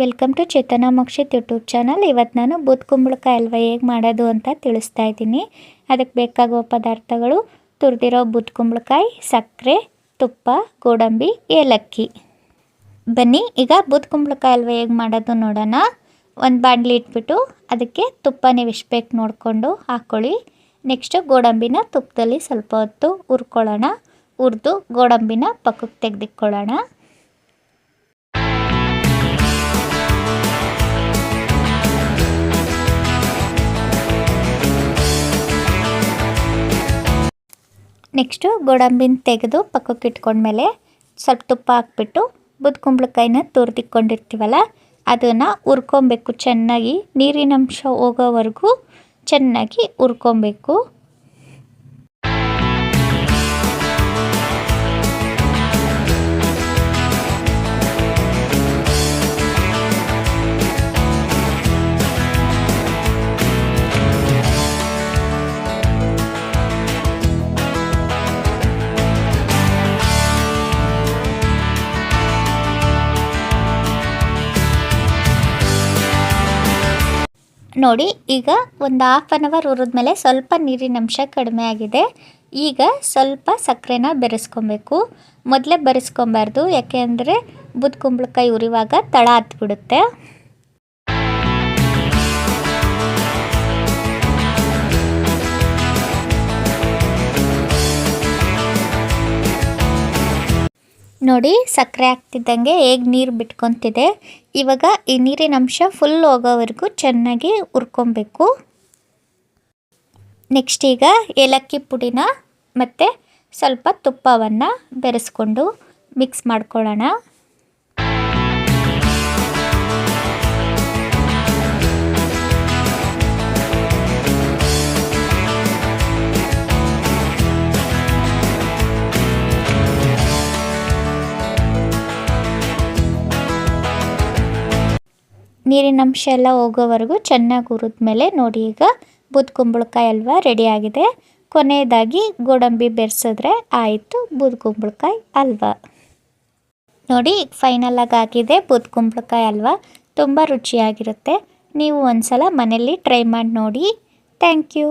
Welcome to Chetana Makshit YouTube channel ಇವತ್ತು ನಾನು booth ಕುಂಬಳಕಾಯಿ ಹಲ್ವ ಹೇಗೆ ಮಾಡೋದು ಅಂತ ತಿಳಿಸ್ತಾ ಇದ್ದೀನಿ. ಅದಕ್ಕೆ ಬೇಕಾಗುವ ಪದಾರ್ಥಗಳು ತುರಿದಿರೋ ಬೂತ್ ಕುಂಬಳಕಾಯಿ, ಸಕ್ಕರೆ, ತುಪ್ಪ, ಗೋಡಂಬಿ, ಏಲಕ್ಕಿ. ಬನ್ನಿ, ಈಗ ಬೂತ್ ಕುಂಬಳಕಾಯಿ ಹಲ್ವ ಹೇಗೆ ಮಾಡೋದು ನೋಡೋಣ. ಒಂದು ಬಾಣಲಿ ಇಟ್ಬಿಟ್ಟು ಅದಕ್ಕೆ ತುಪ್ಪ ನೀವು ಎಷ್ಟು ಬೇಕು ನೋಡಿಕೊಂಡು ಹಾಕ್ಕೊಳ್ಳಿ ನೆಕ್ಸ್ಟು ಗೋಡಂಬಿನ ತುಪ್ಪದಲ್ಲಿ ಸ್ವಲ್ಪ ಹೊತ್ತು ಹುರ್ಕೊಳ್ಳೋಣ. ಹುರಿದು ಗೋಡಂಬಿನ ಪಕ್ಕಕ್ಕೆ ತೆಗೆದಿಕ್ಕೊಳ್ಳೋಣ ನೆಕ್ಸ್ಟು ಗೋಡಂಬಿನ ತೆಗೆದು ಪಕ್ಕಕ್ಕೆ ಇಟ್ಕೊಂಡ್ಮೇಲೆ ಸ್ವಲ್ಪ ತುಪ್ಪ ಹಾಕ್ಬಿಟ್ಟು ಬುದ್ ಕುಂಬಳಕಾಯಿನ ತುರಿದಿಕ್ಕೊಂಡಿರ್ತೀವಲ್ಲ ಅದನ್ನು ಹುರ್ಕೊಬೇಕು. ಚೆನ್ನಾಗಿ ನೀರಿನಂಶ ಹೋಗೋವರೆಗೂ ಚೆನ್ನಾಗಿ ಹುರ್ಕೊಬೇಕು. ನೋಡಿ, ಈಗ ಒಂದು ಹಾಫ್ ಆನ್ ಅವರ್ ಹುರಿದ್ಮೇಲೆ ಸ್ವಲ್ಪ ನೀರಿನ ಅಂಶ ಕಡಿಮೆ ಆಗಿದೆ. ಈಗ ಸ್ವಲ್ಪ ಸಕ್ಕರೆನ ಬೆರೆಸ್ಕೊಬೇಕು. ಮೊದಲೇ ಬೆರೆಸ್ಕೊಬಾರ್ದು, ಯಾಕೆ ಅಂದರೆ ಬುದ್ ಕುಂಬಳಕಾಯಿ ಉರಿವಾಗ ತಳ ಹತ್ಬಿಡುತ್ತೆ. ನೋಡಿ ಸಕ್ಕರೆ ಹಾಕ್ತಿದ್ದಂಗೆ ಹೇಗೆ ನೀರು ಬಿಟ್ಕೊತಿದೆ. ಇವಾಗ ಈ ನೀರಿನ ಅಂಶ ಫುಲ್ ಹೋಗೋವರೆಗೂ ಚೆನ್ನಾಗಿ ಹುರ್ಕೊಬೇಕು. ನೆಕ್ಸ್ಟ್ ಈಗ ಏಲಕ್ಕಿ ಪುಡಿನ ಮತ್ತು ಸ್ವಲ್ಪ ತುಪ್ಪವನ್ನು ಬೆರೆಸ್ಕೊಂಡು ಮಿಕ್ಸ್ ಮಾಡ್ಕೊಳ್ಳೋಣ. ನೀರಿನ ಅಂಶ ಎಲ್ಲ ಹೋಗೋವರೆಗೂ ಚೆನ್ನಾಗಿ ಹುರಿದ್ಮೇಲೆ ನೋಡಿ ಈಗ ಬೂದ್ ಕುಂಬಳಕಾಯಿ ಅಲ್ವಾ ರೆಡಿಯಾಗಿದೆ ಕೊನೆಯದಾಗಿ ಗೋಡಂಬಿ ಬೆರೆಸಿದ್ರೆ ಆಯಿತು ಬೂದ್ ಕುಂಬಳಕಾಯಿ ಹಲ್ವಾ ನೋಡಿ ಫೈನಲ್ ಆಗಿ ಆಗಿದೆ ಬೂದ್ ಕುಂಬಳಕಾಯಿ ಹಲ್ವಾ ತುಂಬ ರುಚಿಯಾಗಿರುತ್ತೆ. ನೀವು ಒಂದ್ಸಲ ಮನೆಯಲ್ಲಿ ಟ್ರೈ ಮಾಡಿ ನೋಡಿ. Thank you